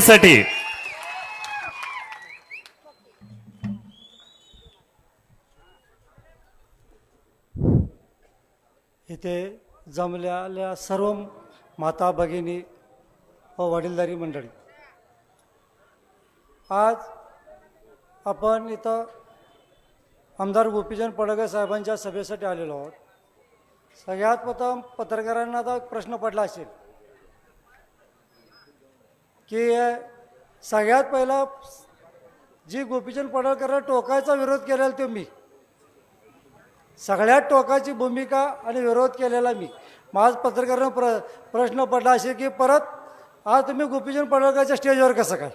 साठी इथे जमलेल्या सर्व माता भगिनी व वडीलधारी मंडळी. आज आपण इथं आमदार गोपीचंद पडगे साहेबांच्या सभेसाठी आलेलो आहोत. सगळ्यात प्रथम पत्रकारांना आता एक प्रश्न पडला असेल. की सगळ्यात पहिला जी गोपीचंद पडळकरला टोकायचा विरोध केलेला तो मी. सगळ्यात टोकाची भूमिका आणि विरोध केलेला मी. माझ पत्रकारांना प्र प्रश्न पडला असेल की परत आज तुम्ही गोपीचंद पडळकरच्या स्टेजवर कसं काय?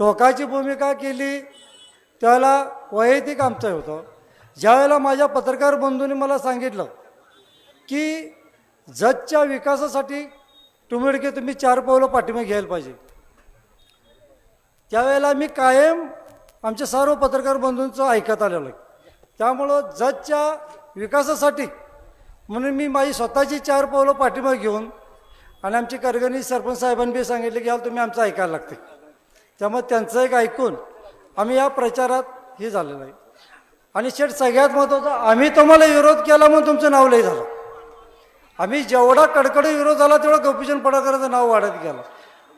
टोकाची भूमिका केली त्यावेळेला वैयक्तिक आमचं होतं. ज्यावेळेला माझ्या पत्रकार बंधूंनी मला सांगितलं की जतच्या विकासासाठी तुम्ही तुम्ही चार पावलं पाठिंबा घ्यायला पाहिजे. त्यावेळेला मी कायम आमच्या सर्व पत्रकार बंधूंचं ऐकत आलेलो आहे. त्यामुळं जजच्या विकासासाठी म्हणून मी माझी स्वतःची चार पावलं पाठिंबा घेऊन आणि आमचे करगणी सरपंच साहेबांनी सांगितले की याला तुम्ही आमचं ऐकायला लागते. त्यामुळे त्यांचं एक ऐकून आम्ही या प्रचारात हे झालेलं आहे. आणि शेठ सगळ्यात महत्त्वाचं आम्ही तुम्हाला विरोध केला म्हणून तुमचं नाव लई झालं. आम्ही जेवढा कडकड विरोध झाला तेवढा गोपीचंद पडळकरांचं नाव वाढत गेलं.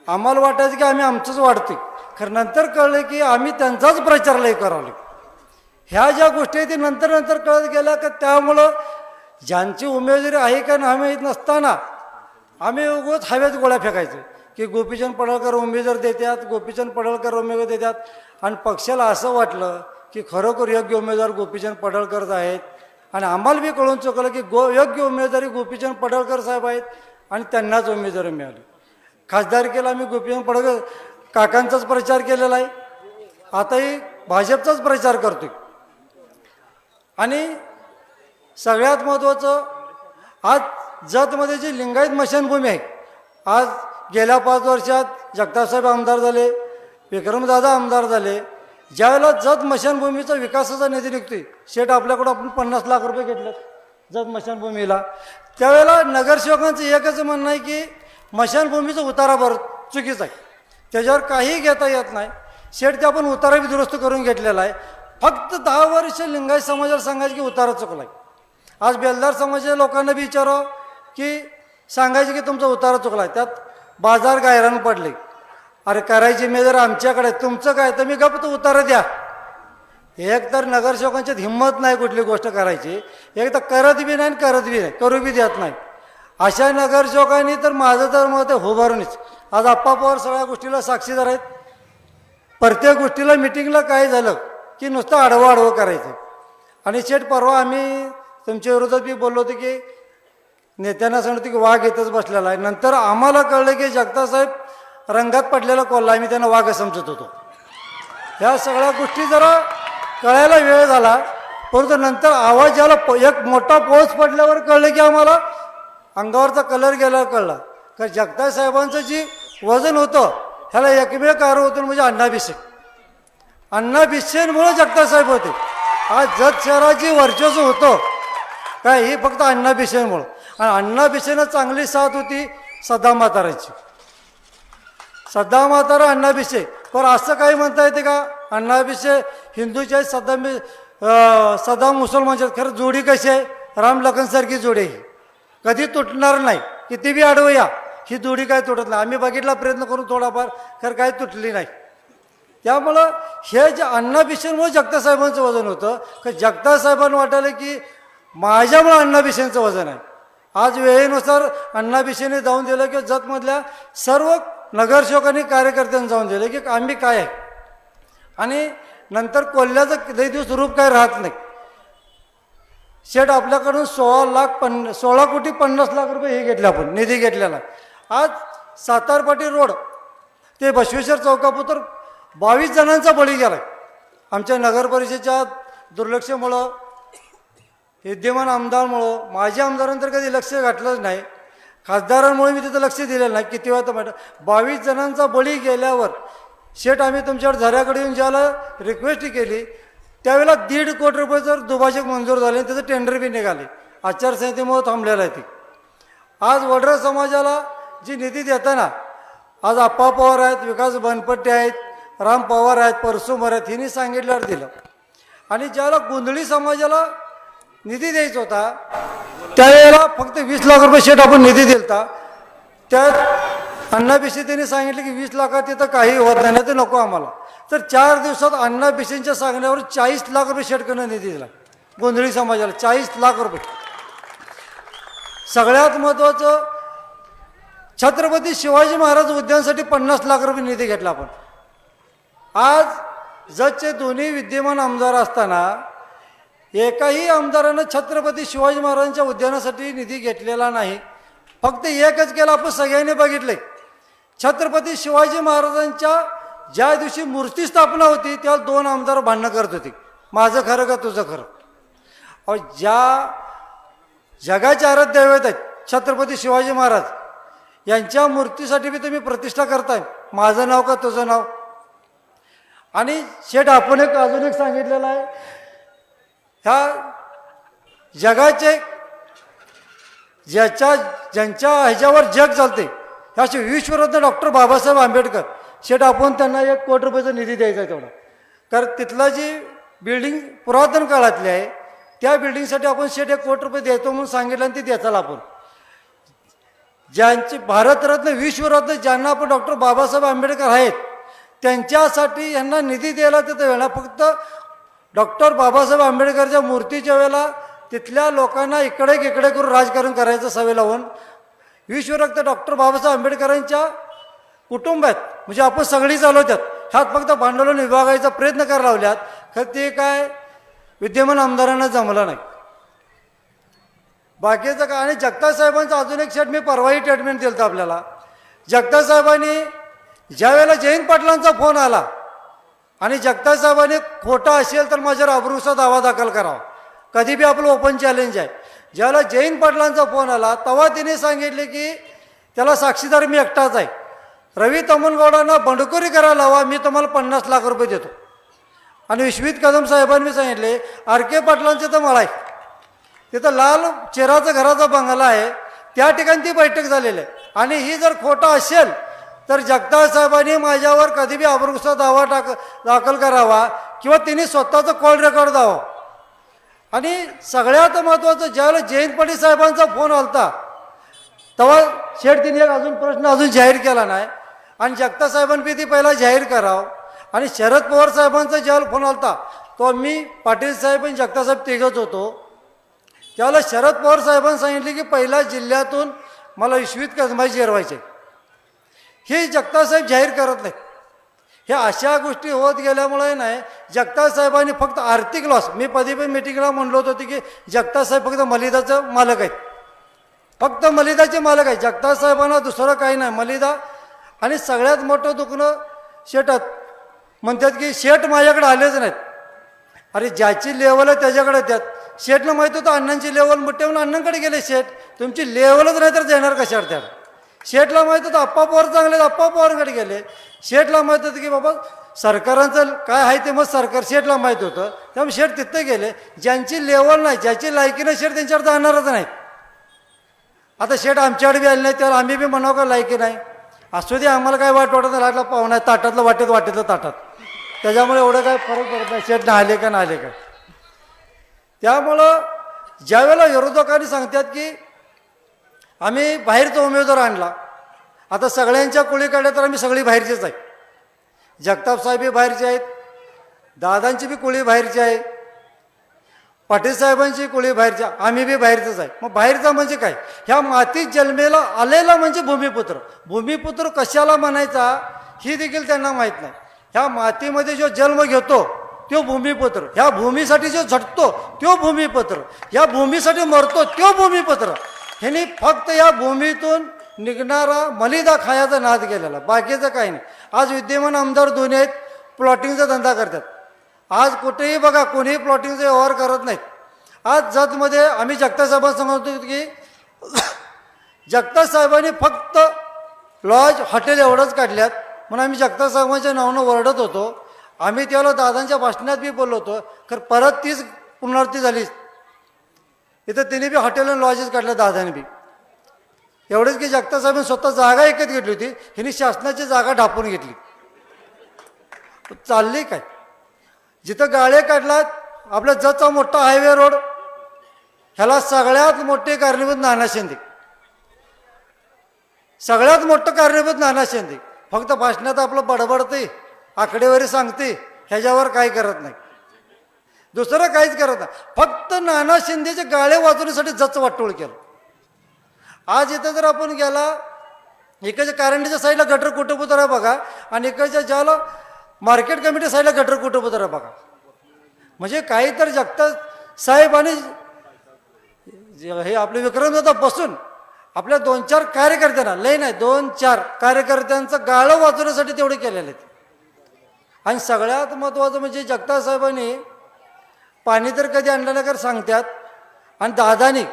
आम्हाला वाटायचं की आम्ही आमचंच वाढते खरं नंतर कळलं की आम्ही त्यांचाच प्रचार लई करावं ह्या ज्या गोष्टी आहेत ते नंतर नंतर कळत गेल्या का त्यामुळं ज्यांची उमेदवारी आहे का नाही आम्ही नसताना आम्ही उगवत हवेत गोळ्या फेकायचो. की गोपीचंद पडळकर उमेदवार देतात गोपीचंद पडळकर उमेदवार देतात आणि पक्षाला असं वाटलं की खरोखर योग्य उमेदवार गोपीचंद पडळकरच आहेत. आणि आम्हाला बी कळून चुकलं की गो योग्य उमेदवारी गोपीचंद पडळकर साहेब आहेत आणि त्यांनाच उमेदवारी मिळाली. खासदारकीला आम्ही गोपीचंद पडळकर. काकांचाच प्रचार केलेला आहे. आताही भाजपचाच प्रचार करतोय. आणि सगळ्यात महत्त्वाचं आज जतमध्ये जी लिंगायत मशानभूमी आहे आज गेल्या पाच वर्षात जगतासाहेब आमदार झाले विक्रमदादा आमदार झाले ज्यावेळेला जत मशानभूमीचा विकासाचा निधी निघतोय शेट आपल्याकडं आपण पन्नास लाख रुपये घेतलेत जत मशानभूमीला. त्यावेळेला नगरसेवकांचं एकच म्हणणं आहे की मशानभूमीचा उतारा भर चुकीचा आहे. त्याच्यावर काहीही घेता येत नाही. शेट ते आपण उतारा बी दुरुस्त करून घेतलेला आहे. फक्त दहा वर्ष लिंगायत समाजाला सांगायचं की उतारा चुकला आहे आज बेलदार समाजाच्या लोकांना बी विचारावं की सांगायचं की तुमचा उतारा चुकला आहे त्यात बाजार गायरान पडले. अरे करायची मेजर आमच्याकडे तुमचं काय? तर मी गप तो उतारा द्या. एक तर नगरसेवकांच्यात हिंमत नाही कुठली गोष्ट करायची. एक तर करत बी नाही आणि करत बी नाही. करू बी देत नाही. अशा नगरसेवकांनी तर माझं तर मत आहे होभारूनच आज आप्पा पवार सगळ्या गोष्टीला साक्षीदार आहेत. प्रत्येक गोष्टीला मिटिंगला काय झालं की नुसतं आडवं आडवं करायचं. आणि शेठ परवा आम्ही तुमच्या विरोधात बी बोललो होतो की नेत्यांना सांगतो की वाघ येतच बसलेला आहे. नंतर आम्हाला कळलं की जगतासाहेब रंगात पडलेला कोल्हा मी त्यांना वाघ समजत होतो. ह्या सगळ्या गोष्टी जरा कळायला वेळ झाला परंतु नंतर आवाज ज्याला प- एक मोठा पाऊस पडल्यावर कळलं की आम्हाला अंगावरचा कलर गेल्यावर कळला. कारण जगताप साहेबांचं जी वजन होतं ह्याला एकमेव कारण होतं म्हणजे अण्णाभिषेक. अण्णाभिषेकमुळे जगताप साहेब होते. आज जत शहराची वर्चस्व होतं काय हे फक्त अण्णाभिषेकमुळं. आणि अण्णाभिषेकनं चांगली साथ होती सदा म्हाताराची सद्दा म्हातारा अण्णाभिषेक पण असं काही म्हणता येते का? अण्णाभिषेक हिंदूचे आहेत सद्दा सदा सद्दाम मुसलमानचे आहेत. खरं जोडी कशी आहे? राम लखनसारखी जोडी आहे. ही. कधी तुटणार नाही. किती बी अडवूया ही जोडी काय तुटत नाही. आम्ही बघितला प्रयत्न करून थोडाफार खरं काही तुटली नाही. त्यामुळं हे जे अण्णाभिषेकमुळे जगतासाहेबांचं वजन होतं का जगतासाहेबांना वाटायला की माझ्यामुळं अण्णाभिषेकचं वजन आहे. आज वेळेनुसार अण्णाभिषेकने जाऊन दिलं की जतमधल्या सर्व नगरसेवकांनी कार्यकर्त्यांनी जाऊन दिलं की आम्ही काय आहे? आणि नंतर कोल्ह्याचं लई दिवस रूप काय राहत नाही. शेठ आपल्याकडून सोळा लाख पन्न सोळा कोटी पन्नास लाख रुपये हे घेतले आपण निधी घेतलेला. आज सातारपाटी रोड ते बसवेश्वर चौकापुतर बावीस जणांचा बळी गेला आमच्या नगरपरिषदेच्या दुर्लक्षामुळं विद्यमान आमदारमुळं माझ्या आमदारांनी तर कधी लक्ष घातलंच नाही. खासदारांमुळे मी तिथं लक्ष दिलेलं नाही. किती वेळा तर मॅडम बावीस जणांचा बळी गेल्यावर शेठ आम्ही तुमच्यावर झऱ्याकडे येऊन ज्याला रिक्वेस्ट केली त्यावेळेला दीड कोटी रुपये जर दुभाषक मंजूर झाले आणि त्याचं टेंडर बी निघाले. आचारसंहितेमुळे थांबलेलं आहे ती. आज वडरा समाजाला जी निधी देताना आज आप्पा पवार आहेत विकास बनपट्टे आहेत राम पवार आहेत परसुमर आहेत हिने सांगितल्यावर दिलं. आणि ज्याला गोंधळी समाजाला निधी द्यायचा होता. त्यावेळेला फक्त वीस लाख रुपये शेट आपण निधी दिलता. त्यात अण्णा त्यांनी सांगितलं की वीस लाखात तिथं काही होत नाही ना ते नको आम्हाला. तर चार दिवसात अण्णा बिशींच्या सांगण्यावर चाळीस लाख रुपये शेटकडनं निधी दिला. गोंधळी समाजाला चाळीस लाख रुपये. सगळ्यात महत्त्वाचं छत्रपती शिवाजी महाराज उद्यानासाठी पन्नास लाख रुपये निधी घेतला आपण. आज जतचे दोन्ही विद्यमान आमदार असताना एकाही आमदारानं छत्रपती शिवाजी महाराजांच्या उद्यानासाठी निधी घेतलेला नाही. फक्त एकच केलं आपण सगळ्यांनी बघितले छत्रपती शिवाजी महाराजांच्या ज्या दिवशी मूर्ती स्थापना होती त्या दोन आमदार भांडणं करत होती. माझं खरं का तुझं खरं? अहो ज्या जगाचे आराध्य दैवत आहेत छत्रपती शिवाजी महाराज यांच्या मूर्तीसाठी बी तुम्ही प्रतिष्ठा करताय. माझं नाव का तुझं नाव? आणि शेठ आपण एक अजून एक सांगितलेलं आहे. ह्या जगाचे ज्याच्या ज्यांच्या ह्याच्यावर जग चालते ह्याचे विश्वरत्न डॉक्टर बाबासाहेब आंबेडकर. शेट आपण त्यांना एक कोटी रुपयाचा निधी द्यायचा आहे तेवढा. कारण तिथला जी बिल्डिंग पुरातन काळातली आहे त्या बिल्डिंगसाठी आपण शेट एक कोटी रुपये देतो म्हणून सांगितलं आणि ती देताल आपण. ज्यांचे भारतरत्न विश्वरत्न ज्यांना आपण डॉक्टर बाबासाहेब आंबेडकर आहेत त्यांच्यासाठी यांना निधी द्यायला तिथं वेळा फक्त डॉक्टर बाबासाहेब आंबेडकरच्या मूर्तीच्या वेळेला तिथल्या लोकांना इकडे इकडे करून राजकारण करायचं सवय लावून विश्वरक्त डॉक्टर बाबासाहेब आंबेडकरांच्या कुटुंबात म्हणजे आपण सगळी चालवतात ह्यात फक्त भांडवल विभागायचा प्रयत्न करायला लावल्यात खर ते काय विद्यमान आमदारांना जमलं नाही. बाकीचं काय आणि जगताप साहेबांचं अजून एक शेट मी परवाही ट्रीटमेंट दिलं होतं आपल्याला. जगताप साहेबांनी ज्यावेळेला जयंत पाटलांचा फोन आला आणि जगताज साहेबांनी खोटा असेल तर माझ्यावर अब्रूचा दावा दाखल करावा. कधी बी आपलं ओपन चॅलेंज आहे. ज्यावेळेला जैन पाटलांचा फोन आला तेव्हा तिने सांगितले की त्याला साक्षीदार मी एकटाच आहे. रवी तमनगौडांना बंडखोरी करायला लावा मी तुम्हाला पन्नास लाख रुपये देतो. आणि विश्वित कदम साहेबांनी सांगितले आर के पाटलांचे तर मला आहे. तिथं लाल चेराचा घराचा बंगला आहे. त्या ठिकाणी ती बैठक झालेली आहे. आणि ही जर खोटा असेल तर जगताप साहेबांनी माझ्यावर कधी बी अब्रुचा दावा टाक दाखल करावा किंवा तिने स्वतःचं कॉल रेकॉर्ड द्यावं आणि सगळ्यात महत्त्वाचं ज्यावेळेला जयंत पाटील साहेबांचा फोन आलता तेव्हा शेठ तिने एक अजून प्रश्न अजून जाहीर केला नाही. आणि जगता साहेबांपी ती पहिला जाहीर करावं. आणि शरद पवार साहेबांचा ज्यावेळेला फोन आलता तो मी पाटील साहेब आणि जगताप साहेब तिघच होतो. त्यावेळेला शरद पवार साहेबांनी सांगितले की पहिल्या जिल्ह्यातून मला विश्वित कदमाई जिरवायचे. हे जगतासाहेब जाहीर करत नाहीत. हे अशा गोष्टी होत गेल्यामुळे नाही जगतासाहेबांनी फक्त आर्थिक लॉस मी कधी पण मिटिंगला म्हणलो होतो की जगतासाहेब फक्त मलिदाचं मालक आहेत. फक्त मलिदाचे मालक आहेत. जगतासाहेबांना दुसरं काही नाही. मलिदा आणि सगळ्यात मोठं दुखणं शेटात म्हणतात की शेट माझ्याकडे आलेच नाहीत. अरे ज्याची लेवल आहे त्याच्याकडे त्यात शेटला माहीत होतं अण्णांची लेवल मोठे म्हणून अण्णांकडे गेले शेट. तुमची लेवलच नाही तर देणार कशावर त्याला? शेठला माहीत होतं आप्पा पवार चांगले आप्पा अप्पा गेले. शेठला माहीत होतं की बाबा सरकारांचं काय आहे ते मग सरकार शेटला माहीत होतं. त्यामुळे शेठ तिथं गेले. ज्यांची लेवल नाही ज्याची लायकी नाही शेठ त्यांच्यावर जाणारच नाही. आता शेठ आमच्याकडे बी आले नाही त्यावर आम्ही बी म्हणावं का लायकी नाही? असू दे आम्हाला काय वाट वाटत नाही लागला पाहुणा आहे, ताटातलं वाटेत वाटेतलं ताटात. त्याच्यामुळे एवढं काय फरक पडत नाही शेठ नाही आले का नाही आले का? त्यामुळं ज्यावेळेला विरोधकांनी सांगतात की आम्ही बाहेरचा उमेदवार आणला. आता सगळ्यांच्या कुळीकडे तर आम्ही सगळी बाहेरचीच आहे. जगताप साहेबही बाहेरचे आहेत. दादांची बी कुळी बाहेरची आहे. पाटील साहेबांची कुळी बाहेरच्या आम्ही बी बाहेरचंच आहे. मग बाहेरचा म्हणजे काय? ह्या मातीत जन्मेला आलेला म्हणजे भूमिपुत्र. भूमिपुत्र कशाला म्हणायचा? ही देखील त्यांना माहीत नाही. ह्या मातीमध्ये जो जन्म घेतो तो भूमिपुत्र. ह्या भूमीसाठी जो झटतो तो भूमिपुत्र. ह्या भूमीसाठी मरतो तो भूमिपुत्र. ह्यांनी फक्त या भूमीतून निघणारा मलिदा खायाचा नाद केलेला. बाकीचं काही नाही. आज विद्यमान आमदार दोन्ही आहेत प्लॉटिंगचा धंदा करतात. आज कुठेही बघा कोणीही प्लॉटिंगचा व्यवहार करत नाहीत. आज जतमध्ये आम्ही जगताप साहेबांना सांगत होतो की जगताप साहेबांनी फक्त लॉज हॉटेल एवढंच काढल्यात. म्हणून आम्ही जगताप साहेबांच्या नावानं ओरडत होतो. आम्ही त्याला दादांच्या भाषणात बी बोललो होतो. तर परत तीच पुनरावृत्ती झालीच इथं तिने बी हॉटेल आणि लॉजेस काढल्या दादाने बी. एवढंच की जगतासाहेबांनी स्वतः जागा एकत घेतली होती. हिने शासनाची जागा ढापून घेतली. चालली काय? जिथं गाळे काढलात आपला जचा मोठा हायवे रोड ह्याला सगळ्यात मोठे कारणीभूत नाना शिंदे. सगळ्यात मोठं कारणीभूत नाना शिंदे. फक्त भाषणात आपलं बडबडते आकडेवारी सांगते ह्याच्यावर काही करत नाही. दुसरं काहीच करत नाही. फक्त नाना शिंदेचे गाळे वाचवण्यासाठी जच वाटोळ केलं. आज इथं जर आपण गेला इकडच्या कारंडीच्या साईडला गटर कुटुंबतर आहे बघा आणि इकडच्या ज्याला मार्केट कमिटी साईडला गटर कुटुंबतर आहे बघा. म्हणजे काही तर जगतात साहेब आणि जे हे आपले विक्रमदादा बसून आपल्या दोन चार कार्यकर्त्यांना लय नाही दोन चार कार्यकर्त्यांचं गाळं वाचवण्यासाठी तेवढे केलेले आहेत. आणि सगळ्यात महत्त्वाचं म्हणजे जगताप साहेबांनी पाणी तर कधी आणलं नाही कर सांगतात आणि दादानी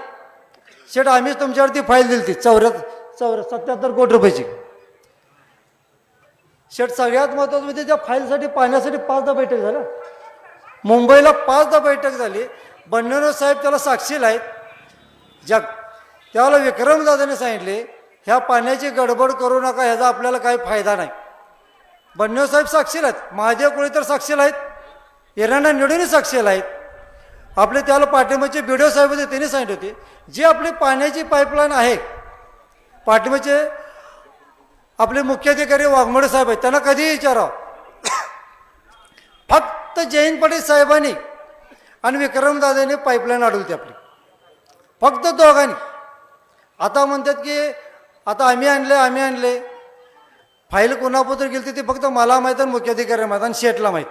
शेट आम्हीच तुमच्यावरती फाईल दिली ती चौऱ्या चौऱ्या सत्याहत्तर कोटी रुपयाची. शेट सगळ्यात महत्त्वाचं म्हणजे त्या फाईलसाठी पाण्यासाठी पाचदा बैठक झाल्या मुंबईला पाचदा बैठक झाली. बन्नरो साहेब त्याला साक्षीला आहेत. जग त्याला विक्रमदादाने सांगितले ह्या पाण्याची गडबड करू नका ह्याचा आपल्याला काही फायदा नाही. बन्नव साहेब साक्षीला आहेत. महादेव कोळी तर साक्षीला आहेत. इराणा निडूनही साक्षीला आहेत. आपले त्याला पाठिंबाचे बी साहेब होते त्यांनी सांगितले होते. जी आपली पाण्याची पाईपलाईन आहे पाठिंबाचे आपले मुख्याधिकारी वाघमोडे साहेब आहेत त्यांना कधीही विचारावं. फक्त जयंत पाटील साहेबांनी आणि विक्रमदादांनी पाईपलाईन अडवली आपली. फक्त दोघांनी. आता म्हणतात की आता आम्ही आणले आम्ही आणले. फाईल कुणाबद्दल गेली ती फक्त मला माहीत आणि मुख्याधिकारी माहीत आणि शेटला माहीत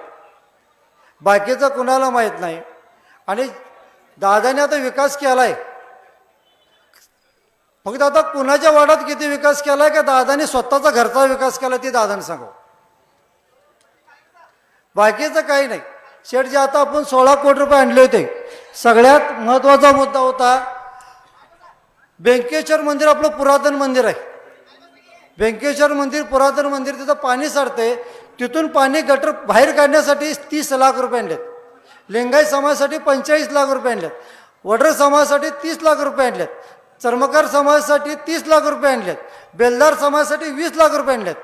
बाकीचं कुणाला माहीत नाही. आणि दादाने आता विकास केला आहे फक्त आता कुणाच्या वाड्यात किती विकास केला आहे का दादाने स्वतःचा घरचा विकास केला ते दादाने सांगू बाकीचं काही नाही. शेठ जे आता आपण सोळा कोटी रुपये आणले होते सगळ्यात महत्त्वाचा मुद्दा होता व्यंकेश्वर मंदिर आपलं पुरातन मंदिर आहे. व्यंकेश्वर मंदिर पुरातन मंदिर तिथं पाणी सारते तिथून पाणी गटर बाहेर काढण्यासाठी तीस लाख रुपये आणलेत. लिंगायत समाजासाठी पंचेचाळीस लाख रुपये आणलेत. वडर समाजासाठी तीस लाख रुपये आणलेत. चर्मकार समाजासाठी तीस लाख रुपये आणलेत. बेलदार समाजासाठी वीस लाख रुपये आणलेत.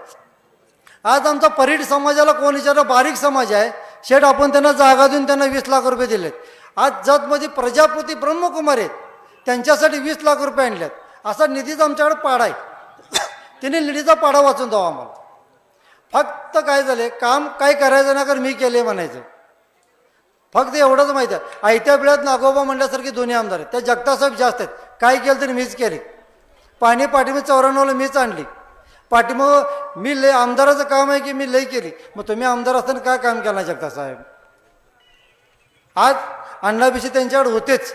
आज आमचा परीड समाजाला कोण विचारलं बारीक समाज आहे. शेठ आपण त्यांना जागा देऊन त्यांना वीस लाख रुपये दिलेत. आज जतमध्ये प्रजापती ब्रह्मकुमार आहेत. त्यांच्यासाठी वीस लाख रुपये आणलेत. असा निधीचा आमच्याकडे पाडा आहे. तिने निधीचा पाडा वाचून द्यावा आम्हाला. फक्त काय झाले? काम काय करायचं ना कर मी केले म्हणायचं. फक्त एवढंच माहिती आहे. आयत्या वेळात नागोबा म्हणल्यासारखे दोन्ही आमदार आहेत. त्या जगतासाहेब जास्त आहेत. काय केलं तरी मीच केली. पाणी पाठीमध्ये चौऱ्याण्णवला मीच आणली. पाठीमग मी लय आमदाराचं काम आहे की मी लय केली. मग तुम्ही आमदार असताना काय काम केलं जगतासाहेब आज अण्णाभिषे त्यांच्याकडे होतेच.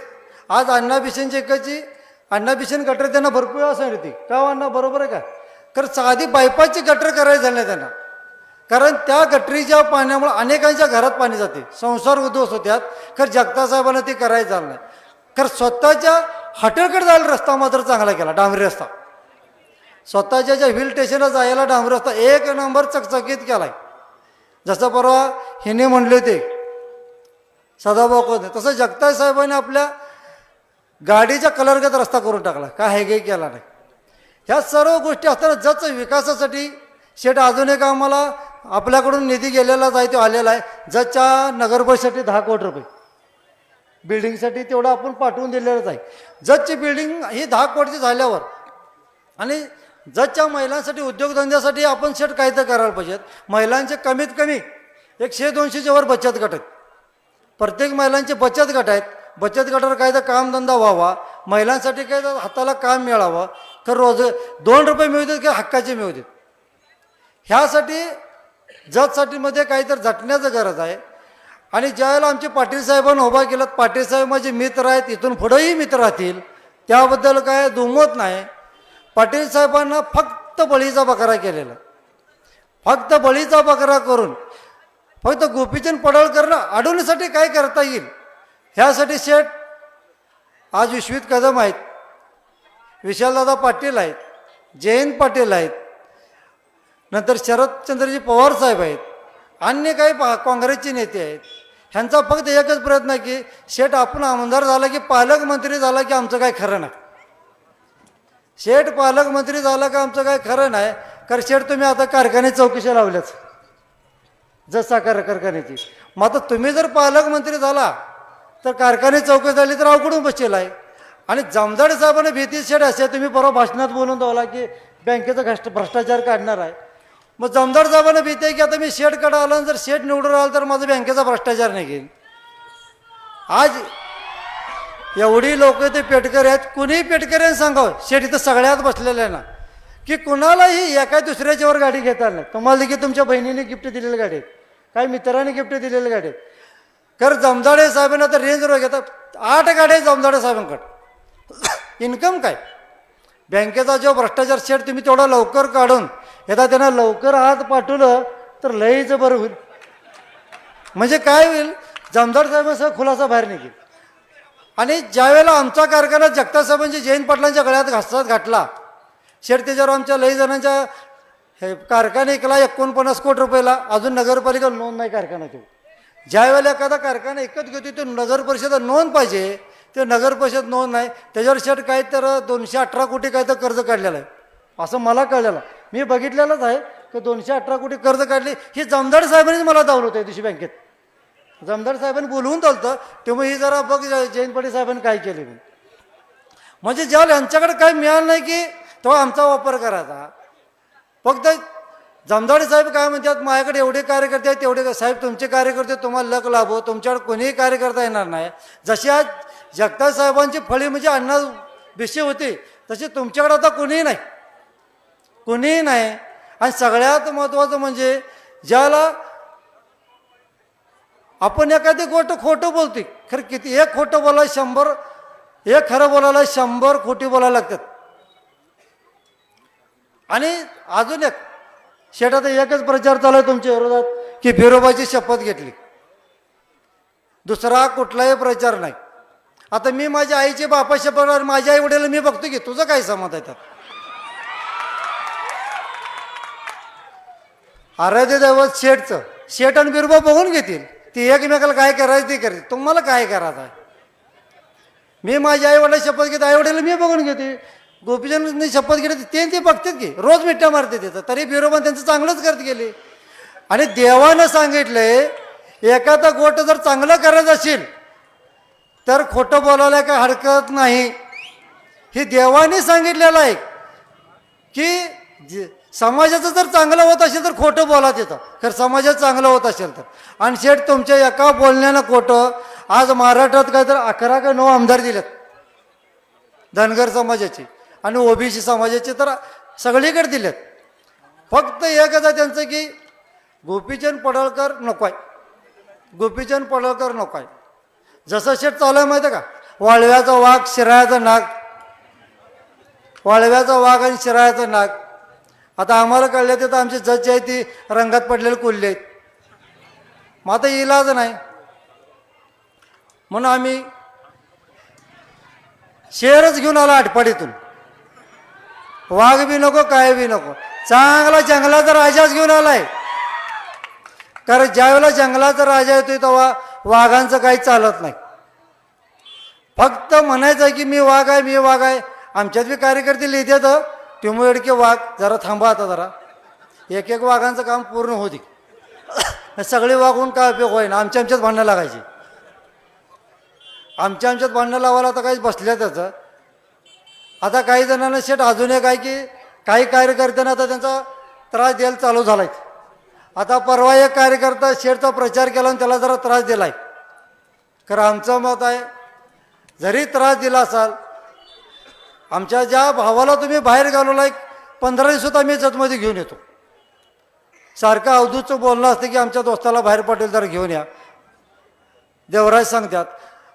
आज अण्णाभिषेंची एकाची अण्णाभिषेन गटर त्यांना भरपूर वेळा सांगितली का हो अण्णा? बरोबर आहे का? तर साधी बायपासची गटर करायची झाली नाही त्यांना. कारण त्या गटरीच्या पाण्यामुळे अनेकांच्या घरात पाणी जाते. संसार उद्ध्वस्त होत्यात. खरं जगतासाहेबांना ते करायचं झालं नाही. खरं स्वतःच्या हॉटेलकडे जायला रस्ता मात्र चांगला केला डांबरी रस्ता. स्वतःच्या ज्या हिल स्टेशनला जायला डांबरी रस्ता एक नंबर चकचकीत केला आहे जसं परवा हिने म्हणले होते सदाभाऊ कोण तसं जगताप साहेबांनी आपल्या गाडीच्या कलरगत रस्ता करून टाकला. काय हे काही केला नाही. ह्या सर्व गोष्टी असताना जच विकासासाठी शेठ अजून एक आम्हाला आपल्याकडून निधी गेलेलाच आहे तो आलेला आहे. जच्या नगरपरिषदेसाठी दहा कोटी रुपये. बिल्डिंगसाठी तेवढं आपण पाठवून दिलेलंच आहे. जतची बिल्डिंग ही दहा कोटीची झाल्यावर आणि जतच्या महिलांसाठी उद्योगधंद्यासाठी आपण शेट काय तर करायला पाहिजेत. महिलांचे कमीत कमी एकशे दोनशेच्या वर बचत गट आहेत. प्रत्येक महिलांचे बचत गट आहेत. बचत गटावर काय तर कामधंदा व्हावा. महिलांसाठी काय तर हाताला काम मिळावं. तर रोज दोन रुपये मिळू देत किंवा हक्काचे मिळू देत. ह्यासाठी जतसाठीमध्ये काही काहीतरी झटण्याचं गरज आहे. आणि ज्यावेळेला आमचे पाटील साहेबांना उभा केलं पाटील साहेब माझे मित्र आहेत इथून पुढेही मित्र राहतील त्याबद्दल काय दुमत नाही. पाटील साहेबांना फक्त बळीचा बकरा केलेला. फक्त बळीचा बकरा करून फक्त गोपीचंद पडळकरनं अडवण्यासाठी काय करता येईल? ह्यासाठी शेठ आज विश्वित कदम आहेत. विशालदादा पाटील आहेत जयंत पाटील आहेत नंतर शरदचंद्रजी पवार साहेब आहेत अन्य काही पा काँग्रेसचे नेते आहेत. ह्यांचा फक्त एकच प्रयत्न आहे की शेठ आपण आमदार झाला की पालकमंत्री झाला की आमचं काय खरं नाही. शेठ पालकमंत्री झाला का आमचं काय खरं नाही कारण शेठ तुम्ही आता कारखाने चौकशी लावल्याच जसा कर कारखान्याची. मग आता तुम्ही जर पालकमंत्री झाला तर कारखाने चौकशी झाली तर अवघडून बसेल आहे. आणि जमदाडे साहेबांना भीती शेठ असे तुम्ही परवा भाषणात बोलून दावला की बँकेचा भ्रष्ट भ्रष्टाचार काढणार आहे. मग जमदार साहेबांना भीती आहे की आता मी शेठकडे आलो आणि जर शेड निवडून आलं तर माझा बँकेचा भ्रष्टाचार नाही घेईल आज एवढी लोक ते पेटकर आहेत कुणीही पेटकऱ्यांनी सांगावं शेड इथं सगळ्यात बसलेलं आहे ना. की कुणालाही एका दुसऱ्याच्यावर गाडी घेता नाही. तुम्हाला देखील तुमच्या बहिणीने गिफ्ट दिलेली गाडी काही मित्रांनी गिफ्ट दिलेली गाडी आहेत जमदाडे साहेबांना तर रेंज रोड घेतात. आठ गाड्या जमदाडे साहेबांकडे. इन्कम काय? बँकेचा जो भ्रष्टाचार शेट तुम्ही तेवढा लवकर काढून यदा त्यांना लवकर आत पाठवलं तर लईचं बरं होईल. म्हणजे काय होईल? जमदार साहेबांसह खुलासा बाहेर निघेल. आणि ज्यावेळेला आमचा कारखाना जगताप साहेबांची म्हणजे जैन पाटलांच्या गळ्यात घासात घातला शेठ त्याच्यावर आमच्या लई जणांच्या हे कारखाने एकला एकोणपन्नास कोटी रुपयाला अजून नगरपालिका नोंद नाही कारखाना तो ज्यावेळेला एखादा कारखाना एकच घेतो तो नगर परिषद नोंद पाहिजे ते नगर परिषद नोंद नाही. त्याच्यावर शेठ काय तर दोनशे अठरा कोटी काय तर कर्ज काढलेलं आहे. असं मला कळलेलं मी बघितलेलंच आहे की दोनशे अठरा कोटी कर्ज काढले. ही जमदार साहेबांनीच मला दावलं होतं दिवशी बँकेत. जमदार साहेबांनी बोलवून चालतं. तेव्हा ही जरा बघ जयंत साहेबांनी काय केले म्हणजे ज्यावेळेला यांच्याकडे काही मिळालं नाही की तेव्हा आमचा वापर करायचा. फक्त जमदाडे साहेब काय म्हणतात माझ्याकडे एवढे कार्यकर्ते आहेत तेवढे साहेब तुमचे कार्यकर्ते तुम्हाला लक लाभो. तुमच्याकडे कोणीही कार्यकर्ता येणार नाही. जशी आज जगताप साहेबांची फळी म्हणजे अण्णा बिशी होती तशी तुमच्याकडे आता कोणीही नाही. कुणीही नाही. आणि सगळ्यात महत्त्वाचं म्हणजे ज्याला आपण एखादी गोष्ट खोटं बोलतोय खरं किती एक खोटं बोलायला शंभर एक खरं बोलायला शंभर खोटी बोलायला लागतात. आणि अजून एक शेटात एकच प्रचार चालू आहे तुमच्या विरोधात की बिरोबाची शपथ घेतली. दुसरा कुठलाही प्रचार नाही. आता मी माझ्या आईचे बापा शपथ माझ्या आई वडील मी बघतो की तुझं काय समज आहे त्यात? आराध्य दैवत शेठचं. शेठ आणि बिरबा बघून घेतील. ती एकमेकाला काय करायचं ते करतील तुम्हाला काय करायचं आहे? मी माझ्या आईवडिला शपथ घेते आईवडिला मी बघून घेते. गोपीचंदनी शपथ घेते ते ते बघतात की रोज मिठ्ठा मारते त्याचं तरी. बिरोबा त्यांचं चांगलंच करत गेले. आणि देवानं सांगितलंय एखादा गोट जर चांगलं करायचं असेल तर खोटं बोलायला काय हरकत नाही. हे देवाने सांगितलेलं आहे की जे- समाजाचं जर चांगलं होत असेल तर खोटं बोला तिथं. तर समाजात चांगलं होत असेल तर. आणि शेठ तुमच्या एका बोलण्यानं खोटं. आज महाराष्ट्रात काय तर अकरा का नऊ आमदार दिलेत. धनगर समाजाचे. आणि ओबीसी समाजाचे तर सगळीकडे दिलेत. फक्त एकच आहे त्यांचं की गोपीचंद पडळकर नको आहे. गोपीचंद पडळकर नको आहे. जसं शेठ चालू आहे माहिती आहे का? वाळव्याचा वाघ शिराळ्याचा नाग. वाळव्याचा वाघ आणि शिराळ्याचा नाग. आता आम्हाला कळलं ते तर आमची जज आहे ती रंगात पडलेले कोल्हे आहेत. मग आता इलाज नाही. म्हणून आम्ही शेरच घेऊन आला आटपाडीतून. वाघ बी नको काय बी नको. चांगला जंगलाचा राजाच घेऊन आलाय. कारण ज्यावेळेला जंगलाचा राजा येतोय तेव्हा वाघांचं काही चालत नाही. फक्त म्हणायचं आहे की मी वाघ आहे मी वाघ आहे. आमच्यात बी कार्यकर्ते लिहितात टिमोडके वाघ जरा थांबा आता जरा. एक एक वाघांचं काम पूर्ण होते सगळे वाघून काय उपयोग होईना? आमच्या आमच्यात भांडणं लागायची. आमच्या आमच्यात भांडणं लावायला आता काहीच बसल्या त्याचं. आता काही जणांना शेट अजून एक आहे की काही कार्यकर्त्यांना आता त्यांचा त्रास द्यायला चालू झालाय. आता परवा एक कार्यकर्ता शेडचा प्रचार केला आणि त्याला जरा त्रास दिलाय. खरं आमचं मत आहे जरी त्रास दिला असाल आमच्या ज्या भावाला तुम्ही बाहेर घालवला एक पंधरा दिवस आम्ही जतमध्ये घेऊन येतो. सारखं अवधूतचं बोलणं असतं की आमच्या दोस्ताला बाहेर पडेल तर घेऊन या. देवराज सांगतात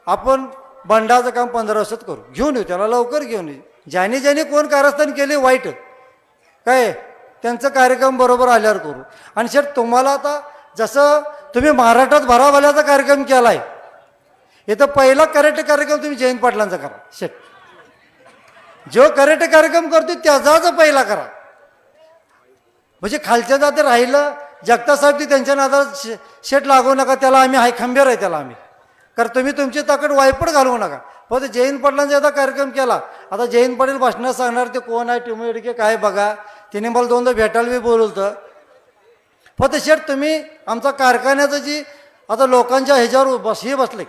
आपण बंडाचं काम पंधरा दिवसात करू. घेऊन येऊ त्याला लवकर घेऊन येऊ ज्याने ज्याने कोण कारस्थान केले वाईट. काय? त्यांचं कार्यक्रम बरोबर आल्यावर करू. आणि शेट तुम्हाला आता जसं तुम्ही महाराष्ट्रात भराभल्याचा कार्यक्रम केला आहे इथं पहिला करेक्ट कार्यक्रम तुम्ही जयंत पाटलांचा करा शेट जो करेक्ट कार्यक्रम करतो त्याचाच पहिला करा. म्हणजे खालच्या जाते राहिलं जगता साहेब ती त्यांच्या नादात शे शेट लागू नका त्याला आम्ही हाय खंबीर आहे त्याला आम्ही. कारण तुम्ही तुमची ताकद वायपट घालवू नका. फक्त जयंत पाटलांचा एकदा कार्यक्रम केला आता जयंत पाटील भाषणात सांगणार ते कोण आहे टिमो इडके काय बघा. तिने मला दोनदा भेटायला बी बोलवलं फक्त शेठ तुम्ही आमचा कारखान्याचं जी आता लोकांच्या ह्याच्यावर बस हे बसले.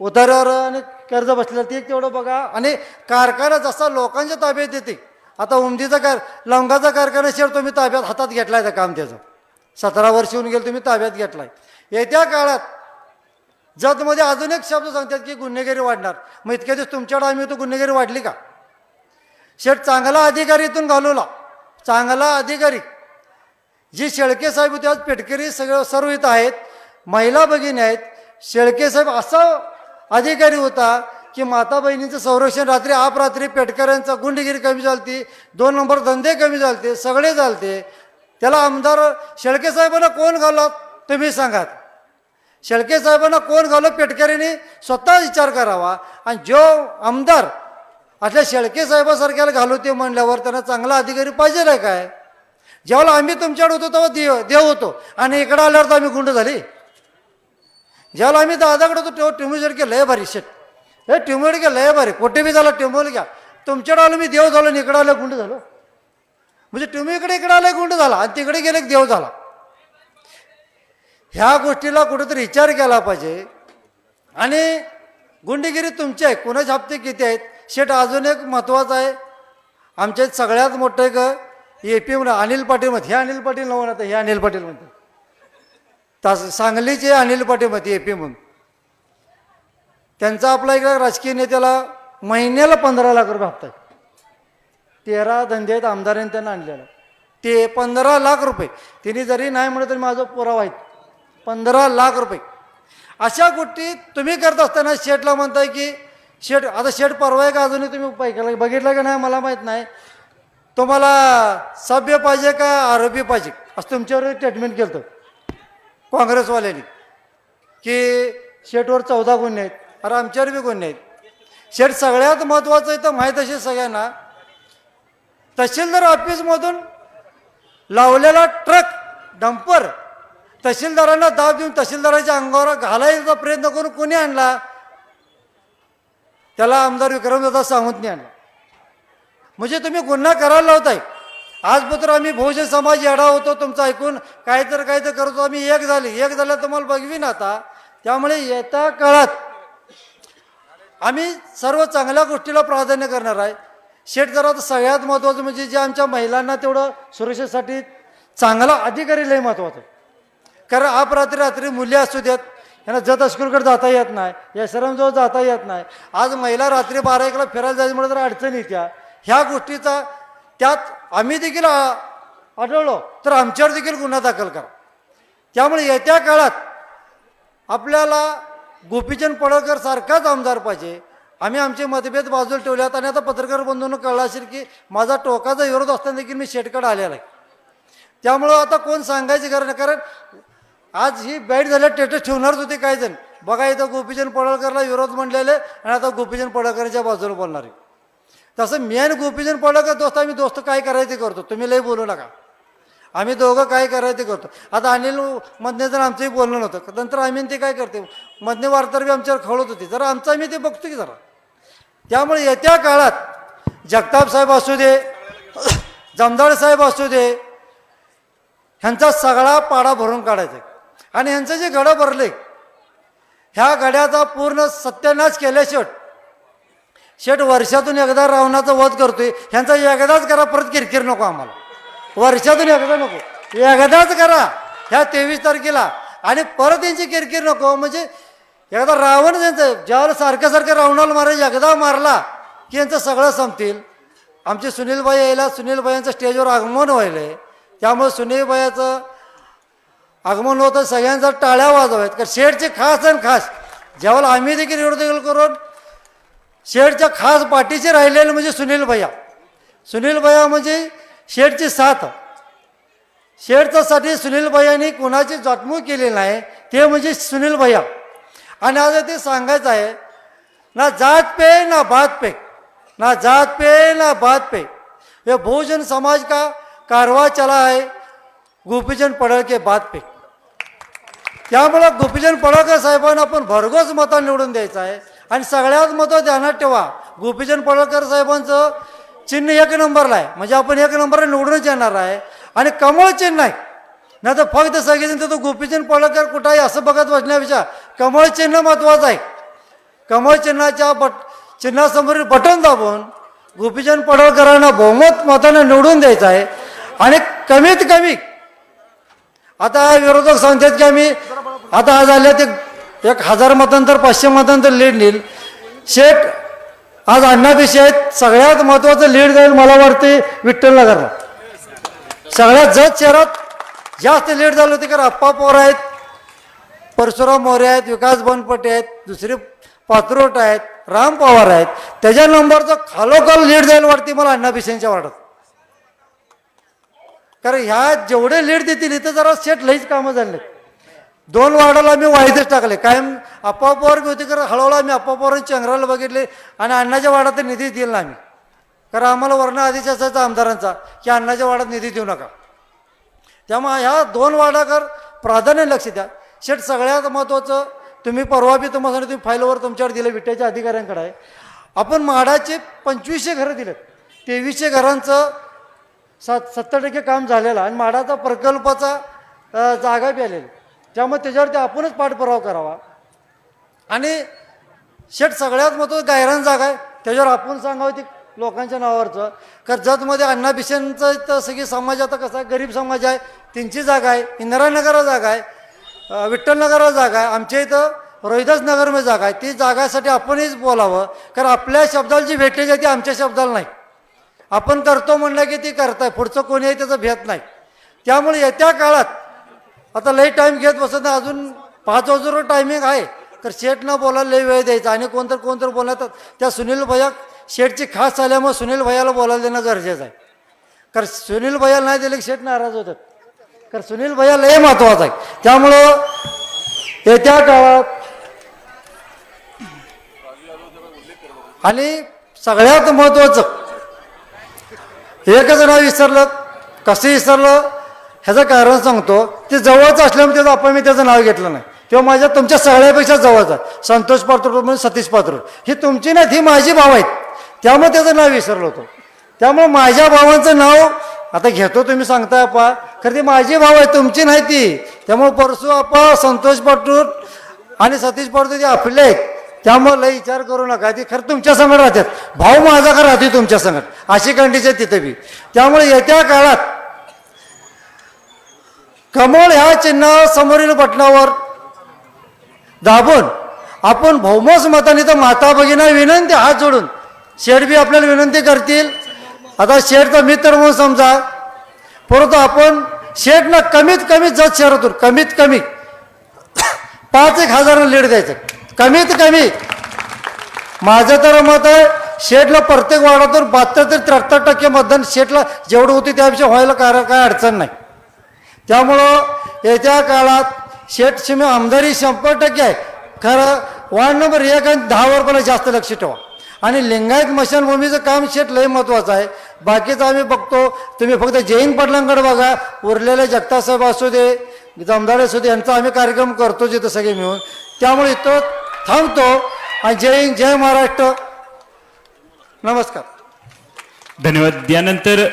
उतार्यावर आणि कर्ज बसलेलं ते तेवढं बघा. आणि कारखाना जसा लोकांच्या ताब्यात येते आता उमदीचा कार लवंगाचा कारखाना शेअर तुम्ही ताब्यात हातात घेतलाय त्या काम त्याचं. सतरा वर्ष होऊन गेलं तुम्ही ताब्यात घेतलाय. येत्या काळात जतमध्ये अजून एक शब्द सांगतात की गुन्हेगारी वाढणार. मग इतक्या दिवस तुमच्याकडे आम्ही होतो गुन्हेगारी वाढली का? शेठ चांगला अधिकारी इथून घालवला. चांगला अधिकारी. जी शेळके साहेब होते आज पेटकरी सगळं सर्व इथं आहेत. महिला भगिनी आहेत. शेळके साहेब असा अधिकारी होता की माता बहिणीचं संरक्षण रात्री आप रात्री पेटकऱ्यांचा गुंडगिरी कमी झालती दोन नंबर धंदे कमी झालते सगळे झालते. त्याला आमदार शेळके साहेबांना कोण घालत तुम्ही सांगा शेळके साहेबांना कोण घालत पेटकऱ्यांनी स्वतः विचार करावा. आणि जो आमदार असल्या शेळके साहेबासारख्याला घालवते म्हणल्यावर त्यांना चांगला अधिकारी पाहिजे नाही काय? जेव्हा आम्ही तुमच्याकडे होतो तेव्हा देव देव होतो. आणि इकडं आल्यावर तर आम्ही गुंड झाली. ज्यावेळेला आम्ही दादाकडे होतो तेव्हा टिमोजर के लय भारी शेट हे टिमोड के लय भारी. कुठे बी झाला टिमोल घ्या. तुमच्याकडे आलो मी देव झालो आणि इकडं आलं गुंड झालो. म्हणजे तुम्ही इकडे इकडे आलं गुंड झाला आणि तिकडे गेले देव झाला. ह्या गोष्टीला कुठेतरी विचार केला पाहिजे. आणि गुंडगिरी तुमची आहे. कुणाचे हप्ते किती आहेत? शेट अजून एक महत्त्वाचं आहे. आमच्या सगळ्यात मोठं एक ए पी म्हणून अनिल पाटील म्हणत हे अनिल पाटील नव्हतं आता? हे अनिल पाटील म्हणतात. तास सांगलीचे अनिल पाटील मध्ये ए पी म्हणून. त्यांचा आपला एक राजकीय नेत्याला महिन्याला पंधरा लाख रुपये हप्ता आहे. तेरा धंदे आहेत आमदारांनी त्यांना आणलेला. ते पंधरा लाख रुपये. तिने जरी नाही म्हणलं तरी माझा पुरावा आहे पंधरा लाख रुपये. अशा गोष्टी तुम्ही करत असताना शेटला म्हणताय की शेट आता शेट परवा आहे का अजूनही तुम्ही उपाय केला. बघितला का नाही मला माहीत नाही. तुम्हाला सभ्य पाहिजे का आरोपी पाहिजे? असं तुमच्यावर स्टेटमेंट केलं होतं काँग्रेसवाल्यांनी. की शेटवर चौदा गुन्हे आहेत अरे आमच्यावर बी गुन्हे आहेत. शेट सगळ्यात महत्त्वाचं आहे तर माहीत असेल सगळ्यांना तहसीलदार ऑफिसमधून लावलेला ट्रक डंपर तहसीलदारांना दाब देऊन तहसीलदाराच्या अंगावर घालायचा प्रयत्न करून कोणी आणला? त्याला आमदार विक्रमदादा सावंतने आणला. म्हणजे तुम्ही गुन्हा करायला लावताय. आजपत्र आम्ही बहुजन समाज येडा होतो तुमचं ऐकून काय तर काय तर करतो आम्ही एक झाली. एक झालं तुम्हाला बघवीन आता. त्यामुळे येत्या काळात आम्ही सर्व चांगल्या गोष्टीला प्राधान्य करणार आहे. शेट जरा तर सगळ्यात महत्त्वाचं म्हणजे जे आमच्या महिलांना तेवढं सुरक्षेसाठी चांगला अधिकारी लय महत्त्वाचं. कारण आप रात्री रात्री मुली असू देत यांना जत अस्कूलकडे जाता येत नाही या जवळ जाता येत नाही. आज महिला रात्री बारा एकला फिरायला जायचं म्हणलं तर अडचणी त्या. ह्या गोष्टीचा त्यात आम्ही देखील आ- आढळलो. तर आमच्यावर देखील गुन्हा दाखल करा. त्यामुळे येत्या काळात आपल्याला गोपीचंद पडळकर सारखाच आमदार पाहिजे. आम्ही आमचे मतभेद बाजूला ठेवल्यात आणि आता पत्रकार बंधूंना कळलं असेल की माझा टोकाचा विरोध असताना देखील मी शेटकडे आलेला आहे. त्यामुळं आता कोण सांगायची गरज नाही. कारण आज ही बॅट झाल्या टेटस ठेवणारच होते काही जण बघा इथं गोपीचंद पडळकरला विरोध म्हणलेले आणि आता गोपीचंद पडळकरच्या बाजूला बोलणार आहे. तसं मी आणि पडलं का दोस्त? आम्ही दोस्त काय करायचं ते करतो. तुम्ही लई बोलू नका. आम्ही दोघं काय करायचं ते करतो. आता अनिल मधने जर आमचंही बोलणं नव्हतं नंतर आम्ही ते काय करते? मधने वार्ताहर बी आमच्यावर खवळत होती. जरा आमचं आम्ही ते बघतो की जरा. त्यामुळे येत्या काळात जगताप साहेब असू दे जमदाळ साहेब असू दे ह्यांचा सगळा पाडा भरून काढायचा. आहे. आणि ह्यांचं जे गडं भरले ह्या गड्याचा पूर्ण सत्यानाश केल्या शेठ वर्षातून एकदा रावणाचा वध करतोय ह्यांचा एकदाच करा परत किरकिर नको आम्हाला. वर्षातून एकदा नको. एकदाच करा. ह्या तेवीस तारखेला. आणि परत यांची किरकिर नको म्हणजे एकदा रावण त्यांचं ज्यावेळेला सारखं सारखं रावणाला मारायला एकदा मारला की यांचं सगळं संपतील. आमचे सुनीलबाई यायला सुनीलबाईंचं स्टेजवर आगमन व्हायलंय. त्यामुळे सुनीलबाईचं आगमन होतं सगळ्यांचा टाळ्या वाजवायत. कारण शेडचे खास आणि खास ज्यावेळेला आम्ही देखील विरोध करून शेठच्या खास पाठीचे राहिलेले म्हणजे सुनील भैया. सुनील भैया म्हणजे शेडची साथ. शेडच्यासाठी सुनील भैयानी कोणाची जटमूक केली नाही ते म्हणजे सुनील भैया. आणि आज ते सांगायचं आहे ना जात पे ना बात पे. ना जात पे ना बात पे. ये बहुजन समाज का कारवा चला है गोपीचंद पडळ के बात पे. त्यामुळं गोपीचंद पडळकर साहेबांना आपण भरघोस मता निवडून द्यायचं आहे. आणि सगळ्यात महत्त्व ध्यानात ठेवा. गोपीचंद पडळकर साहेबांचं चिन्ह एक नंबरला आहे. म्हणजे आपण एक नंबर निवडूनच येणार आहे. आणि कमळ चिन्ह आहे नाही तर फक्त सगळेजण तिथं गोपीचंद पडळकर कुठं आहे असं बघत बसण्यापेक्षा कमळ चिन्ह महत्त्वाचं आहे. कमळ चिन्हाच्या बट चिन्हासमोरील बटन दाबून गोपीचंद पडळकरांना बहुमत मतानं निवडून द्यायचं आहे. आणि कमीत कमी आता विरोधक सांगतात की आम्ही आता आज ते एक हजार मतांतर पाचशे मतांतर लीड नेईल. शेठ आज अण्णापेक्षा आहेत. सगळ्यात महत्त्वाचं लीड जाईल मला वाटते विठ्ठलनगरला सगळ्यात जत शहरात जास्त लीड झालं होते कारण अप्पा पोर आहेत. परशुराम मोरे आहेत विकास बनपटे आहेत दुसरे पात्रोट आहेत राम पवार आहेत. त्याच्या नंबरचं खालोखाल लीड जाईल वाटते मला अण्णा पिसेंच्या वाटत. कारण ह्या जेवढे लीड देतील इथं जरा सेट लईच कामं झाले दोन वार्डाला मी वाईदच टाकले. कायम अप्पा पवार बी होते कारण हळूहळू आम्ही अप्पा चंद्राला बघितले आणि अण्णाच्या वाड्यात तर निधी दिला ना आम्ही. कारण आम्हाला वर्ण आधीच असायचा आमदारांचा की अण्णाच्या वाड्यात निधी देऊ नका. त्यामुळे ह्या दोन वाडाकर प्राधान्य लक्ष द्या. शेट सगळ्यात महत्त्वाचं तुम्ही परवा बी तुम्हाला तुम्ही फाईलवर तुमच्यावर दिलं विट्याच्या अधिकाऱ्यांकडे आहे. आपण माडाचे पंचवीसशे घरं दिलेत. तेवीसशे घरांचं सात सत्तर टक्के काम झालेलं आणि म्हाडाचा प्रकल्पाचा जागा बी आलेली त्यामुळे त्याच्यावरती आपणच पाठपुरावा करावा. आणि शेट सगळ्यात महत्त्वाचं गायरान जागा आहे. त्याच्यावर आपण सांगावं ती लोकांच्या नावावरचं. कारण जतमध्ये अण्णा भिसेंचं तर सगळी समाज आता कसा आहे? गरीब समाज आहे. त्यांची जागा आहे. इंदिरानगरला जागा आहे. विठ्ठलनगरला जागा आहे. आमच्या इथं रोहिदास नगरमध्ये जागा आहे. ती जागासाठी आपणच बोलावं. कारण आपल्या शब्दाला जी भेटेज आहे ती आमच्या शब्दाला नाही. आपण करतो म्हणलं की ती करताय. पुढचं कोणी आहे त्याचं भेट नाही. त्यामुळे येत्या काळात आता लई टाईम घेत बसत नाही. अजून पाच वाजून टायमिंग आहे. तर शेठ न बोलायला लई वेळ द्यायचा. आणि कोणतर कोणतर बोलायचं त्या सुनील भैया शेठची खास झाल्यामुळे सुनील भैयाला बोलायला देणं गरजेचं आहे. कारण सुनील भैयाला नाही दिले की शेठ नाराज होतात. कारण सुनील भैया लय महत्त्वाचा आहे. त्यामुळं येत्या काळात आणि सगळ्यात महत्वाचं एकच नाव विसरलं कसं विसरलं? ह्याचं कारण सांगतो ते जवळचं असल्यामुळे त्याचं आपण मी त्याचं नाव घेतलं नाही. किंवा माझ्या तुमच्या सगळ्यापेक्षा जवळचं संतोष पात्र म्हणजे सतीश पात्र ही तुमची नाहीत ही माझी भाव आहेत. त्यामुळे त्याचं नाव विसरलो होतो. त्यामुळे माझ्या भावांचं नाव आता घेतो तुम्ही सांगताय आपा खरं ती माझी भाव आहे तुमची नाही ती. त्यामुळे परसू आपा संतोष पाटूर आणि सतीश पाटूर ते आपले आहेत त्यामुळे लय विचार करू नका. ती खरं तुमच्या संगत राहतात. भाऊ माझा खरं राहते तुमच्या संगत. अशी कंडिशन तिथे बी. त्यामुळे येत्या काळात कमळ ह्या चिन्ह समोरील बटणावर. दाबून आपण भौमस मताने तर माता भगिना विनंती हात जोडून. शेठ बी आपल्याला विनंती करतील. आता शेठचा मित्र म्हणून समजा. परंतु आपण शेठनं कमीत कमी जत शहरातून कमीत कमी पाच एक हजार लीड द्यायचं. कमीत कमी. माझं तर मत आहे शेठला प्रत्येक वार्डातून बहात्तर ते त्र्याहत्तर टक्के मतदान शेठला जेवढं होते त्यापेक्षा व्हायला काय काय अडचण नाही. त्यामुळं येत्या काळात शेठ शिमी आमदारी शंभर टक्के आहे. खरं वार्ड नंबर एक आणि दहावर पण जास्त लक्ष ठेवा. आणि लिंगायत मशानभूमीचं काम शेठ लय महत्त्वाचं आहे. बाकीचं आम्ही बघतो तुम्ही फक्त जैन पाटलांकडे बघा. उरलेले जगतासाहेब असू दे जमदार असू दे यांचा आम्ही कार्यक्रम करतो तिथं सगळे मिळून. त्यामुळे इथं थांबतो. आणि जय हिंद जय महाराष्ट्र. नमस्कार. धन्यवाद. यानंतर